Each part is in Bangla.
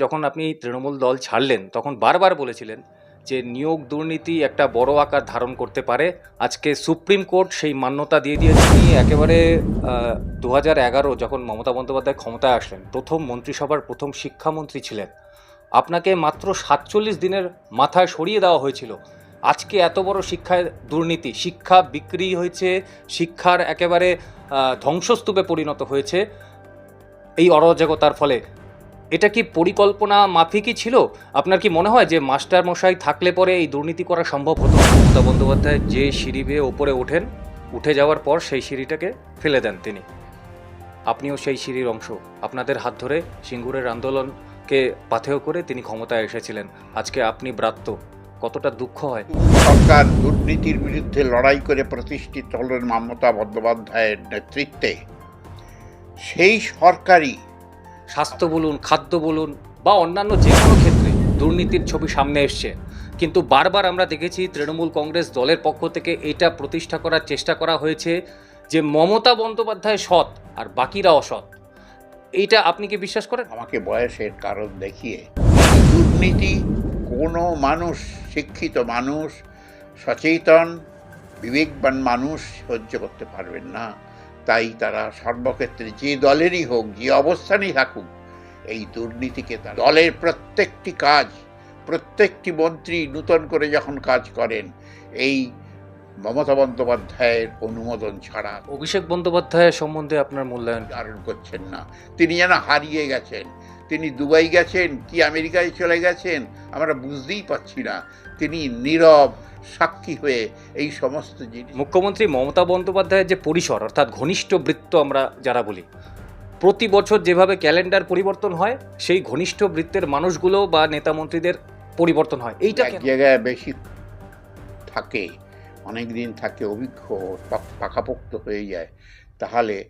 যখন আপনি তৃণমূল দল ছাড়লেন, তখন বারবার বলেছিলেন যে নিয়োগ দুর্নীতি একটা বড় আকার ধারণ করতে পারে। আজকে সুপ্রিম কোর্ট সেই মান্যতা দিয়ে দিয়েছে তিনি একেবারে দু হাজার এগারো যখন মমতা বন্দ্যোপাধ্যায় ক্ষমতায় আসলেন, প্রথম মন্ত্রিসভার প্রথম শিক্ষামন্ত্রী ছিলেন। আপনাকে মাত্র সাতচল্লিশ দিনের মাথায় সরিয়ে দেওয়া হয়েছিল। আজকে এত বড় শিক্ষায় দুর্নীতি, শিক্ষা বিক্রি হয়েছে, শিক্ষার একেবারে ধ্বংসস্তূপে পরিণত হয়েছে। এই অরাজকতার ফলে এটা কি পরিকল্পনা মাফিকই ছিল? আপনার কি মনে হয় যে মাস্টার মশাই থাকলে পরে এই দুর্নীতি করা সম্ভব হতো? মমতা বন্দ্যোপাধ্যায় যে সিঁড়ি বেয়ে ওপরে ওঠেন উঠে যাওয়ার পর সেই সিঁড়িটাকে ফেলে দেন তিনি। আপনিও সেই সিঁড়ির অংশ। আপনাদের হাত ধরে সিঙ্গুরের আন্দোলনকে পাথেয় করে তিনি ক্ষমতায় এসেছিলেন। আজকে আপনি ব্রাত্য। কতটা দুঃখ হয়। সরকার দুর্নীতির বিরুদ্ধে লড়াই করে প্রতিষ্ঠিত হলেন মমতা বন্দ্যোপাধ্যায়ের নেতৃত্বে। সেই সরকারই স্বাস্থ্য বলুন, খাদ্য বলুন, বা অন্যান্য যে কোনো ক্ষেত্রে দুর্নীতির ছবি সামনে এসছে। কিন্তু বারবার আমরা দেখেছি তৃণমূল কংগ্রেস দলের পক্ষ থেকে এটা প্রতিষ্ঠা করার চেষ্টা করা হয়েছে যে মমতা বন্দ্যোপাধ্যায় সৎ আর বাকিরা অসৎ। এইটা আপনি কি বিশ্বাস করেন? আমাকে বয়সের কারণ দেখিয়ে, দুর্নীতি কোনো মানুষ, শিক্ষিত মানুষ, সচেতন, বিবেকবান মানুষ সহ্য করতে পারবেন না। তাই তারা সর্বক্ষেত্রে যে দলেরই হোক যে অবস্থানেই থাকুক এই দুর্নীতিকে তারা দলের প্রত্যেকটি কাজ প্রত্যেকটি মন্ত্রী নূতন করে যখন কাজ করেন এই মমতা বন্দ্যোপাধ্যায়ের অনুমোদন ছাড়া অভিষেক বন্দ্যোপাধ্যায় সম্বন্ধে আপনার মূল্যায়ন ধারণ করছেন না। তিনি যেন হারিয়ে গেছেন। তিনি দুবাই গেছেন কি আমেরিকায় চলে গেছেন আমরা বুঝতেই পারছি না। তিনি নীরব সাক্ষী হয়ে এই সমস্ত জিনিস। মুখ্যমন্ত্রী মমতা বন্দ্যোপাধ্যায়ের যে পরিসর অর্থাৎ ঘনিষ্ঠ বৃত্ত আমরা যারা বলি প্রতি বছর যেভাবে ক্যালেন্ডার পরিবর্তন হয় সেই ঘনিষ্ঠ বৃত্তের মানুষগুলো বা নেতা মন্ত্রীদের পরিবর্তন হয়। এইটা এক জায়গায় বেশি থাকে অনেক দিন থাকে অভিজ্ঞ পাক- পাকাপোক্ত হয়ে যায় তাহলে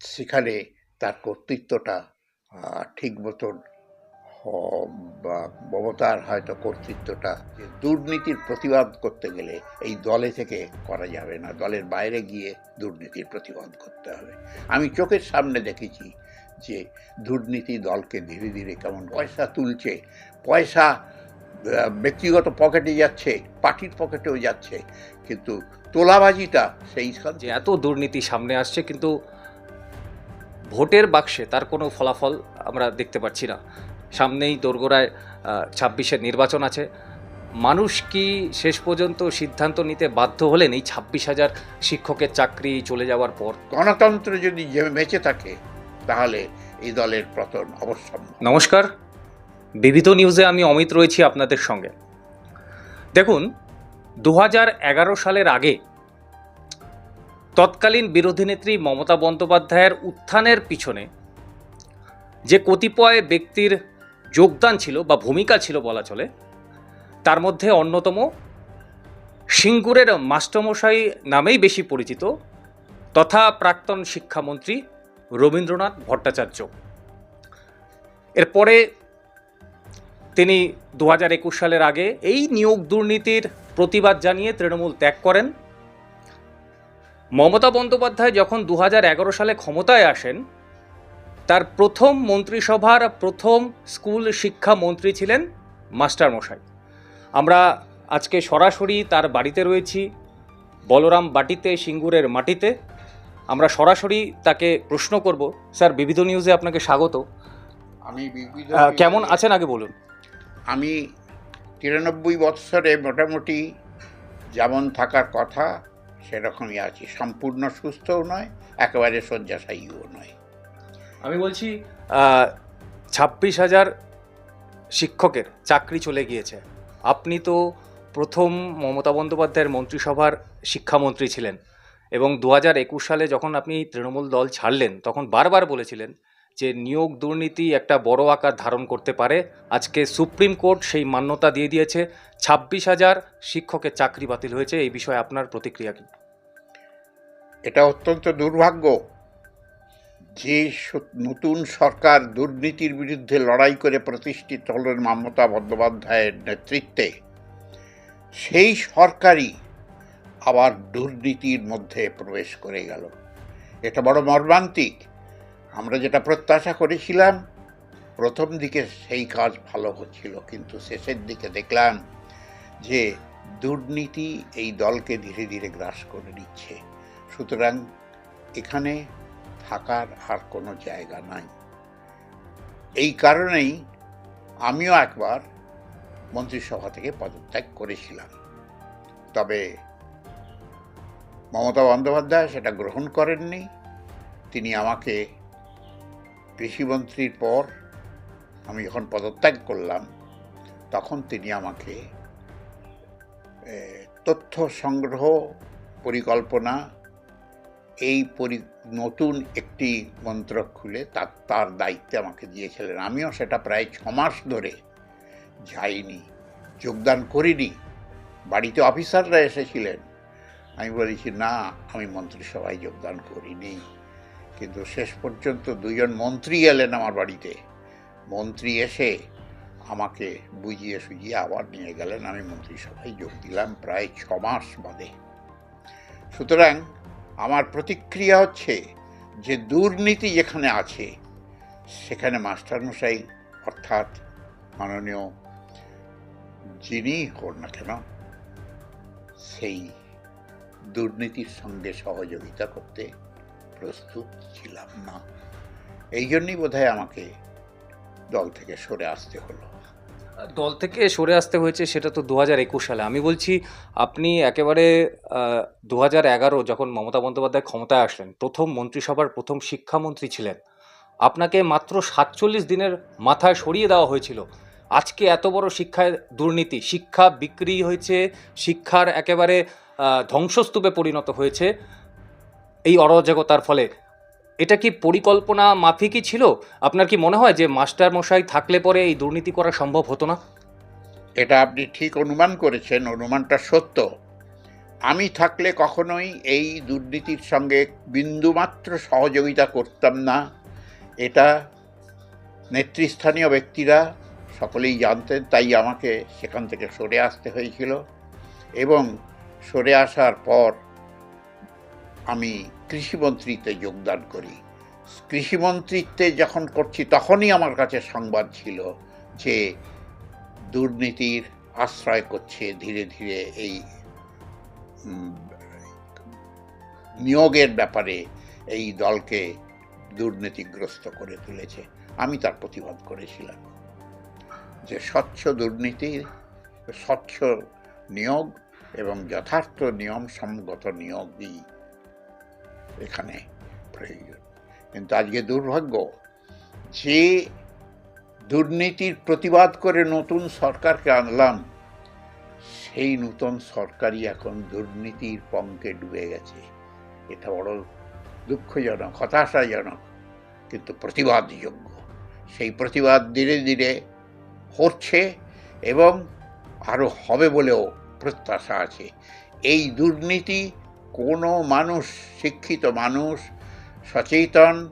সেখানে তার কর্তৃত্বটা ঠিক মতন মমতার হয়তো কর্তৃত্বটা দুর্নীতির প্রতিবাদ করতে গেলে এই দলে থেকে করা যাবে না। দলের বাইরে গিয়ে দুর্নীতির প্রতিবাদ করতে হবে। আমি চোখের সামনে দেখেছি যে দুর্নীতি দলকে ধীরে ধীরে কেমন পয়সা তুলছে। পয়সা ব্যক্তিগত পকেটে যাচ্ছে, পার্টির পকেটেও যাচ্ছে, কিন্তু তোলাবাজিটা সেই যে এত দুর্নীতি সামনে আসছে, কিন্তু ভোটের বাক্সে তার কোনো ফলাফল আমরা দেখতে পাচ্ছি না। সামনেই দোরগোড়ায় ছাব্বিশের নির্বাচন আছে। মানুষ কি শেষ পর্যন্ত সিদ্ধান্ত নিতে বাধ্য হলেন এই ছাব্বিশ হাজার শিক্ষকের চাকরি চলে যাওয়ার পর? গণতন্ত্র যদি বেঁচে থাকে তাহলে এই দলের পতন অবশ্যম্ভাবী নমস্কার। বিবিধ নিউজে আমি অমিত রয়েছি আপনাদের সঙ্গে। দেখুন দু হাজার এগারো সালের আগে তৎকালীন বিরোধী নেত্রী মমতা বন্দ্যোপাধ্যায়ের উত্থানের পিছনে যে কতিপয় ব্যক্তির যোগদান ছিল বা ভূমিকা ছিল বলা চলে, তার মধ্যে অন্যতম সিঙ্গুরের মাস্টারমশাই নামেই বেশি পরিচিত তথা প্রাক্তন শিক্ষামন্ত্রী রবীন্দ্রনাথ ভট্টাচার্য। এরপরে তিনি দু হাজার একুশ সালের আগে এই নিয়োগ দুর্নীতির প্রতিবাদ জানিয়ে তৃণমূল ত্যাগ করেন। মমতা বন্দ্যোপাধ্যায় যখন দু হাজার এগারো সালে ক্ষমতায় আসেন তার প্রথম মন্ত্রিসভার প্রথম স্কুল শিক্ষা মন্ত্রী ছিলেন মাস্টার মশাই। আমরা আজকে সরাসরি তার বাড়িতে রয়েছি বলরাম বাটিতে সিঙ্গুরের মাটিতে। আমরা সরাসরি তাকে প্রশ্ন করব। স্যার বিবিধ নিউজে আপনাকে স্বাগত। আমি কেমন আছেন আগে বলুন। আমি তিরানব্বই বৎসরে মোটামুটি যেমন থাকার কথা সেরকমই আছি। সম্পূর্ণ সুস্থও নয় একেবারে শয্যাশায়ীও নয়। আমি বলছি ছাব্বিশ হাজার শিক্ষকের চাকরি চলে গিয়েছে। আপনি তো প্রথম মমতা বন্দ্যোপাধ্যায়ের মন্ত্রিসভার শিক্ষামন্ত্রী ছিলেন এবং দু হাজার একুশ সালে যখন আপনি তৃণমূল দল ছাড়লেন, তখন বারবার বলেছিলেন যে নিয়োগ দুর্নীতি একটা বড় আকার ধারণ করতে পারে। আজকে সুপ্রিম কোর্ট সেই মান্যতা দিয়ে দিয়েছে, ছাব্বিশ হাজার শিক্ষকের চাকরি বাতিল হয়েছে। এই বিষয়ে আপনার প্রতিক্রিয়া কি? এটা অত্যন্ত দুর্ভাগ্য। যে নতুন সরকার দুর্নীতির বিরুদ্ধে লড়াই করে প্রতিষ্ঠিত হলেন মমতা বন্দ্যোপাধ্যায়ের নেতৃত্বে, সেই সরকারই আবার দুর্নীতির মধ্যে প্রবেশ করে গেল। এটা বড় মর্মান্তিক। আমরা যেটা প্রত্যাশা করেছিলাম, প্রথম দিকে সেই কাজ ভালো হচ্ছিল, কিন্তু শেষের দিকে দেখলাম যে দুর্নীতি এই দলকে ধীরে ধীরে গ্রাস করে নিচ্ছে। সুতরাং এখানে থাকার আর কোনো জায়গা নাই। এই কারণেই আমিও একবার মন্ত্রিসভা থেকে পদত্যাগ করেছিলাম। তবে মমতা বন্দ্যোপাধ্যায় সেটা গ্রহণ করেননি। তিনি আমাকে কৃষিমন্ত্রীর পর আমি যখন পদত্যাগ করলাম, তখন তিনি আমাকে তথ্য সংগ্রহ পরিকল্পনা, এই পরি নতুন একটি মন্ত্রক খুলে তার তার দায়িত্বে আমাকে দিয়েছিলেন। আমিও সেটা প্রায় ছ মাস ধরে যাইনি, যোগদান করিনি। বাড়িতে অফিসাররা এসেছিলেন। আমি বলেছি, না, আমি মন্ত্রিসভায় যোগদান করিনি। কিন্তু শেষ পর্যন্ত দুজন মন্ত্রী এলেন আমার বাড়িতে। মন্ত্রী এসে আমাকে বুঝিয়ে সুঝিয়ে আবার নিয়ে গেলেন। আমি মন্ত্রিসভায় যোগ দিলাম প্রায় ছ মাস বাদে। সুতরাং আমার প্রতিক্রিয়া হচ্ছে যে দুর্নীতি যেখানে আছে, সেখানে মাস্টারমশাই, অর্থাৎ মাননীয় যিনি হন না কেন, সেই দুর্নীতির সঙ্গে সহযোগিতা করতে প্রস্তুত ছিলাম না। এই জন্যই বোধহয় আমাকে দল থেকে সরে আসতে হলো। দল থেকে সরে আসতে হয়েছে সেটা তো দু হাজার একুশ সালে। আমি বলছি, আপনি একেবারে দু হাজার এগারো যখন মমতা বন্দ্যোপাধ্যায় ক্ষমতায় আসলেন, প্রথম মন্ত্রিসভার প্রথম শিক্ষামন্ত্রী ছিলেন, আপনাকে মাত্র সাতচল্লিশ দিনের মাথায় সরিয়ে দেওয়া হয়েছিল। আজকে এত বড় শিক্ষায় দুর্নীতি, শিক্ষা বিক্রি হয়েছে, শিক্ষার একেবারে ধ্বংসস্তূপে পরিণত হয়েছে। এই অরাজকতার ফলে এটা কি পরিকল্পনা মাফিকই ছিল? আপনার কি মনে হয় যে মাস্টার মশাই থাকলে পরে এই দুর্নীতি করা সম্ভব হতো না? এটা আপনি ঠিক অনুমান করেছেন, অনুমানটা সত্য। আমি থাকলে কখনোই এই দুর্নীতির সঙ্গে বিন্দুমাত্র সহযোগিতা করতাম না। এটা নেতৃস্থানীয় ব্যক্তিরা সকলেই জানতেন, তাই আমাকে সেখান থেকে সরে আসতে হয়েছিল। এবং সরে আসার পর আমি কৃষিমন্ত্রীতে যোগদান করি। কৃষিমন্ত্রীত্বে যখন করছি, তখনই আমার কাছে সংবাদ ছিল যে দুর্নীতির আশ্রয় করছে ধীরে ধীরে এই নিয়োগের ব্যাপারে এই দলকে দুর্নীতিগ্রস্ত করে তুলেছে। আমি তার প্রতিবাদ করেছিলাম যে স্বচ্ছ দুর্নীতি, স্বচ্ছ নিয়োগ এবং যথার্থ নিয়ম নিয়মসঙ্গত নিয়োগই এখানে প্রয়োজন। কিন্তু আজকে দুর্ভাগ্য, যে দুর্নীতির প্রতিবাদ করে নতুন সরকারকে আনলাম, সেই নতুন সরকারই এখন দুর্নীতির পঙ্কে ডুবে গেছে। এটা বড় দুঃখজনক, হতাশাজনক, কিন্তু প্রতিবাদযোগ্য। সেই প্রতিবাদ ধীরে ধীরে হচ্ছে এবং আরও হবে বলেও প্রত্যাশা আছে। এই দুর্নীতি কোনো মানুষ শিক্ষিত মানুষ সচেতন,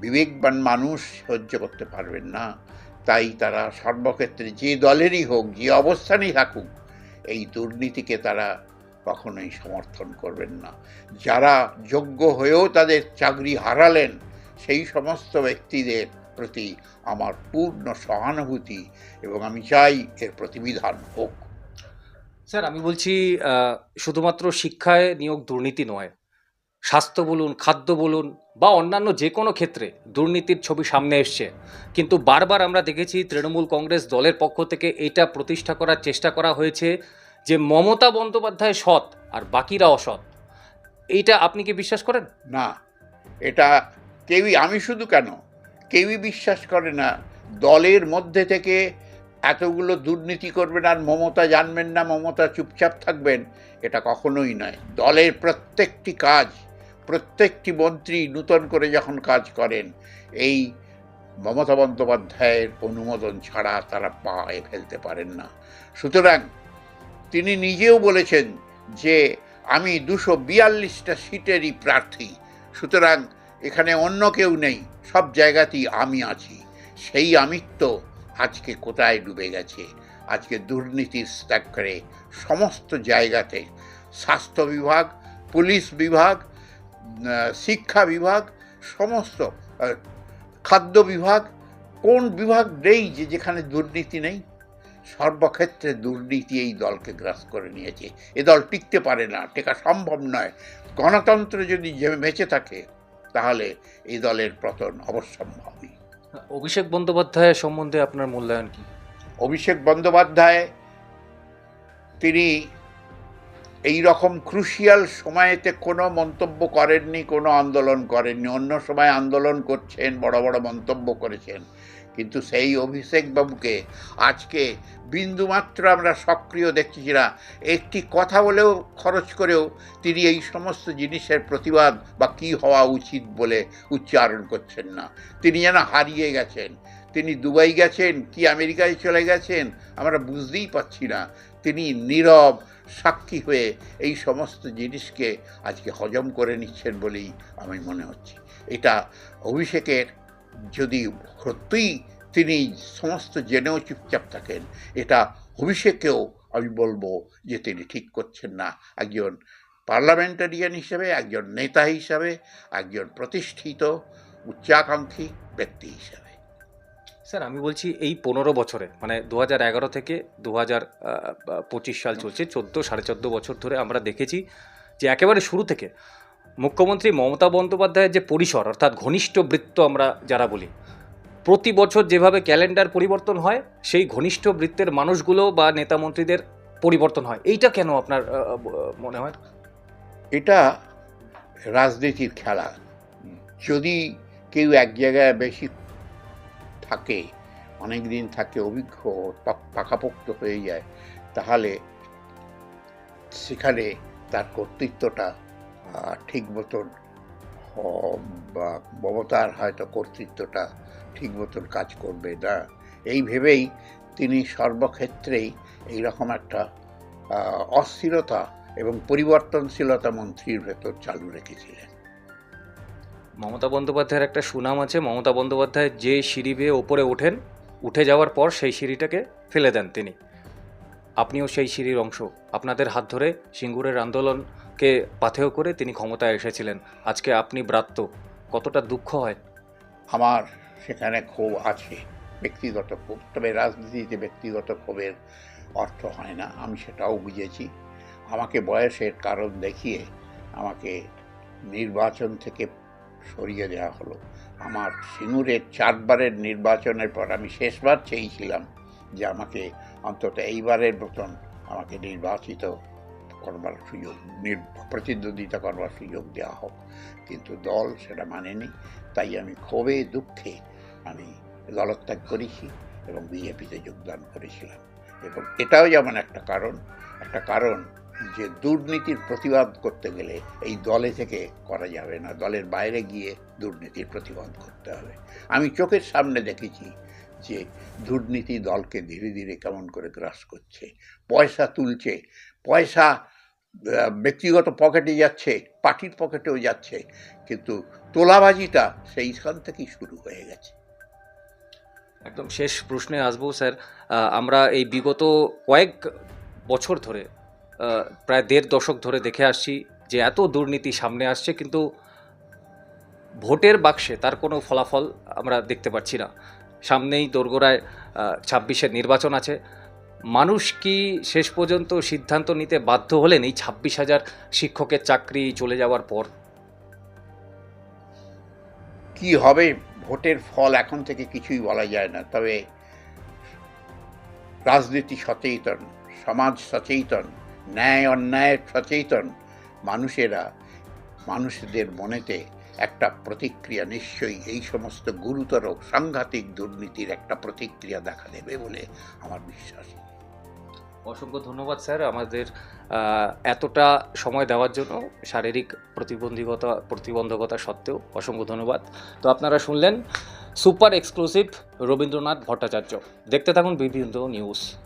বিবেকবান মানুষ সহ্য করতে পারবেন না। তাই তারা সর্বক্ষেত্রে যে দলেরই হোক, যে অবস্থানেই থাকুক, এই দুর্নীতিকে তারা কখনোই সমর্থন করবেন না। যারা যোগ্য হয়েও তাদের চাকরি হারালেন, সেই সমস্ত ব্যক্তিদের প্রতি আমার পূর্ণ সহানুভূতি এবং আমি চাই এর প্রতিবিধান হোক। স্যার, আমি বলছি শুধুমাত্র শিক্ষায় নিয়োগ দুর্নীতি নয়। স্বাস্থ্য বলুন, খাদ্য বলুন, বা অন্যান্য যে কোনো ক্ষেত্রে দুর্নীতির ছবি সামনে এসছে। কিন্তু বারবার আমরা দেখেছি তৃণমূল কংগ্রেস দলের পক্ষ থেকে এটা প্রতিষ্ঠা করার চেষ্টা করা হয়েছে যে মমতা বন্দ্যোপাধ্যায় সৎ আর বাকিরা অসৎ। এইটা আপনি কি বিশ্বাস করেন? না, এটা কেউই, আমি শুধু কেন, কেউই বিশ্বাস করে না, দলের মধ্যে থেকে এতগুলো দুর্নীতি করবেন আর মমতা জানবেন না, মমতা চুপচাপ থাকবেন, এটা কখনোই নয়। দলের প্রত্যেকটি কাজ, প্রত্যেকটি মন্ত্রী নূতন করে যখন কাজ করেন, এই মমতা বন্দ্যোপাধ্যায়ের অনুমোদন ছাড়া তারা পায়ে ফেলতে পারেন না। সুতরাং তিনি নিজেও বলেছেন যে, আমি দুশো বিয়াল্লিশটা সিটেরই প্রার্থী, সুতরাং এখানে অন্য কেউ নেই, সব জায়গাতেই আমি আছি। সেই আমিত্ব আজকে কোথায় ডুবে গেছে? আজকে দুর্নীতির করে সমস্ত জায়গাতে স্বাস্থ্য বিভাগ, পুলিশ বিভাগ শিক্ষা বিভাগ, সমস্ত খাদ্য বিভাগ, কোন বিভাগ নেই যে যেখানে দুর্নীতি নেই? সর্বক্ষেত্রে দুর্নীতি এই দলকে গ্রাস করে নিয়েছে। এ দল টিকতে পারে না, টেকা সম্ভব নয়। গণতন্ত্র যদি বেঁচে থাকে, তাহলে এই দলের পতন অবশ্যম্ভাবী। অভিষেক বন্দ্যোপাধ্যায়ের সম্বন্ধে আপনার মূল্যায়ন কি? অভিষেক বন্দ্যোপাধ্যায়, তিনি এই রকম ক্রুশিয়াল সময়েতে কোনো মন্তব্য করেননি, কোনো আন্দোলন করেননি। অন্য সময় আন্দোলন করছেন, বড় বড় মন্তব্য করেছেন। কিন্তু সেই অভিষেক বাবুকে আজকে বিন্দুমাত্র আমরা সক্রিয় দেখছি না একটি কথা বলেও খরচ করেও তিনি এই সমস্ত জিনিসের প্রতিবাদ বা কী হওয়া উচিত বলে উচ্চারণ করছেন না। তিনি যেন হারিয়ে গেছেন। তিনি দুবাই গেছেন, কি আমেরিকায় চলে গেছেন, আমরা বুঝতেই পারছি না। তিনি নীরব, সাক্ষী হয়ে এই সমস্ত জিনিসকে আজকে হজম করে নিচ্ছেন বলেই আমি মনে হচ্ছে। এটা অভিষেকের যদি সত্যিই তিনি সমস্ত জেনেও চুপচাপ থাকেন, এটা অভিষেকেও আমি বলব যে তিনি ঠিক করছেন না। একজন পার্লামেন্টারিয়ান হিসেবে, একজন নেতা হিসাবে, একজন প্রতিষ্ঠিত, উচ্চাকাঙ্ক্ষী ব্যক্তি হিসাবে। স্যার, আমি বলছি এই পনেরো বছরে মানে দু এগারো থেকে দু পঁচিশ সাল চলছে, চোদ্দ, সাড়ে চোদ্দ বছর ধরে আমরা দেখেছি যে একেবারে শুরু থেকে মুখ্যমন্ত্রী মমতা বন্দ্যোপাধ্যায়ের যে পরিসর, অর্থাৎ ঘনিষ্ঠ বৃত্ত আমরা যারা বলি, প্রতি বছর যেভাবে ক্যালেন্ডার পরিবর্তন হয়, সেই ঘনিষ্ঠ বৃত্তের মানুষগুলো বা নেতা মন্ত্রীদের পরিবর্তন হয়। এইটা কেন আপনার মনে হয়? এটা রাজনীতির খেলা। যদি কেউ এক জায়গায় বেশি থাকে, অনেক দিন থাকে, অভিজ্ঞ পাকাপোক্ত হয়ে যায়, তাহলে সেখানে তার কর্তৃত্বটা ঠিক মতন মমতার হয়তো কর্তৃত্বটা ঠিক মতন কাজ করবে না। এই ভেবেই তিনি সর্বক্ষেত্রেই এইরকম একটা অস্থিরতা এবং পরিবর্তনশীলতা মন্ত্রীর ভেতর চালু রেখেছিলেন। মমতা বন্দ্যোপাধ্যায়ের একটা সুনাম আছে। মমতা বন্দ্যোপাধ্যায় যে সিঁড়ি বেয়ে ওপরে ওঠেন, উঠে যাওয়ার পর সেই সিঁড়িটাকে ফেলে দেন তিনি। আপনিও সেই সিঁড়ির অংশ। আপনাদের হাত ধরে সিঙ্গুরের আন্দোলনকে পাথেয় করে তিনি ক্ষমতায় এসেছিলেন। আজকে আপনি ব্রাত্য, কতটা দুঃখ হয়? আমার সেখানে ক্ষোভ আছে। ব্যক্তিগত ক্ষোভ, তবে রাজনীতিতে ব্যক্তিগত ক্ষোভের অর্থ হয় না, আমি সেটাও বুঝেছি। আমাকে বয়সের কারণ দেখিয়ে আমাকে নির্বাচন থেকে সরিয়ে দেওয়া হলো। আমার সিঙ্গুরের চারবারের নির্বাচনের পর আমি শেষবার চেয়েছিলাম যে আমাকে অন্তত এইবারের মতন আমাকে নির্বাচিত করবার সুযোগ প্রতিদ্বন্দ্বিতা করবার সুযোগ দেওয়া হোক। কিন্তু দল সেটা মানেনি। তাই আমি ক্ষোভে, দুঃখে আমি দলত্যাগ করেছি এবং বিজেপিতে যোগদান করেছিলাম। এবং এটাও যেমন একটা কারণ একটা কারণ যে দুর্নীতির প্রতিবাদ করতে গেলে এই দলে থেকে করা যাবে না। দলের বাইরে গিয়ে দুর্নীতির প্রতিবাদ করতে হবে। আমি চোখের সামনে দেখেছি যে দুর্নীতি দলকে ধীরে ধীরে কেমন করে গ্রাস করছে, পয়সা তুলছে, পয়সা ব্যক্তিগত পকেটে যাচ্ছে, পার্টির পকেটেও যাচ্ছে, কিন্তু তোলাবাজিটা সেইখান থেকেই শুরু হয়ে গেছে। একদম শেষ প্রশ্নে আসব স্যার। আমরা এই বিগত কয়েক বছর ধরে প্রায় দেড় দশক ধরে দেখে আসছি যে এত দুর্নীতি সামনে আসছে, কিন্তু ভোটের বাক্সে তার কোনো ফলাফল আমরা দেখতে পাচ্ছি না। সামনেই দোরগোড়ায় ছাব্বিশের নির্বাচন আছে। মানুষ কি শেষ পর্যন্ত সিদ্ধান্ত নিতে বাধ্য হলেন এই ছাব্বিশ হাজার শিক্ষকের চাকরি চলে যাওয়ার পর? কি হবে? ভোটের ফল এখন থেকে কিছুই বলা যায় না। তবে রাজনীতি সচেতন, সমাজ সচেতন, ন্যায় অন্যায়ের সচেতন মানুষেরা, মানুষদের মনেতে একটা প্রতিক্রিয়া নিশ্চয়ই এই সমস্ত গুরুতর সাংঘাতিক দুর্নীতির একটা প্রতিক্রিয়া দেখা দেবে বলে আমার বিশ্বাস। অসংখ্য ধন্যবাদ স্যার আমাদের এতটা সময় দেওয়ার জন্য শারীরিক প্রতিবন্ধকতা প্রতিবন্ধকতা সত্ত্বেও অসংখ্য ধন্যবাদ। তো আপনারা শুনলেন সুপার এক্সক্লুসিভ রবীন্দ্রনাথ ভট্টাচার্য। দেখতে থাকুন বিভিন্ন নিউজ।